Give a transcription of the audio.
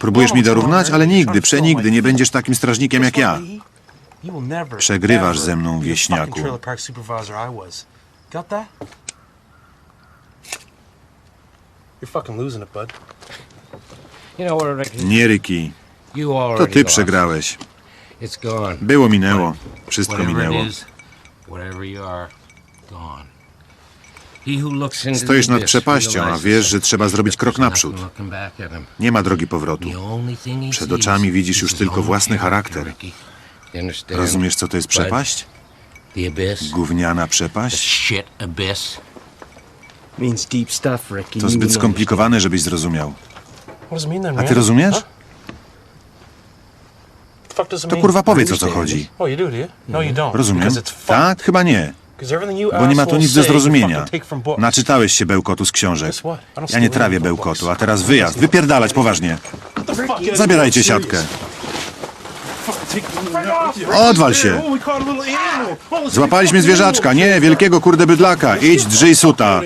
Próbujesz mi on dorównać, ale nigdy, przenigdy nie będziesz takim strażnikiem jak ja. Przegrywasz ze mną, wieśniaku. Nie, Ricky. To ty przegrałeś. Było, minęło. Wszystko Whatever minęło. Stoisz nad przepaścią, a wiesz, że trzeba zrobić krok naprzód. Nie ma drogi powrotu. Przed oczami widzisz is już tylko własny charakter. Rozumiesz, co to jest przepaść? Gówniana przepaść? To zbyt skomplikowane, żebyś zrozumiał. A ty rozumiesz? To kurwa powiedz, o co chodzi. Oh? No, don't. Rozumiem? Tak? Chyba nie. 'Cause everything you Bo nie ma tu nic do zrozumienia. Naczytałeś się bełkotu z książek. Ja nie trawię bełkotu, a teraz wyjazd. Wypierdalać poważnie. Zabierajcie siatkę. Odwal się. Oh, Złapaliśmy zwierzaczka, nie, wielkiego kurde bydlaka. Idź, drzyj suta.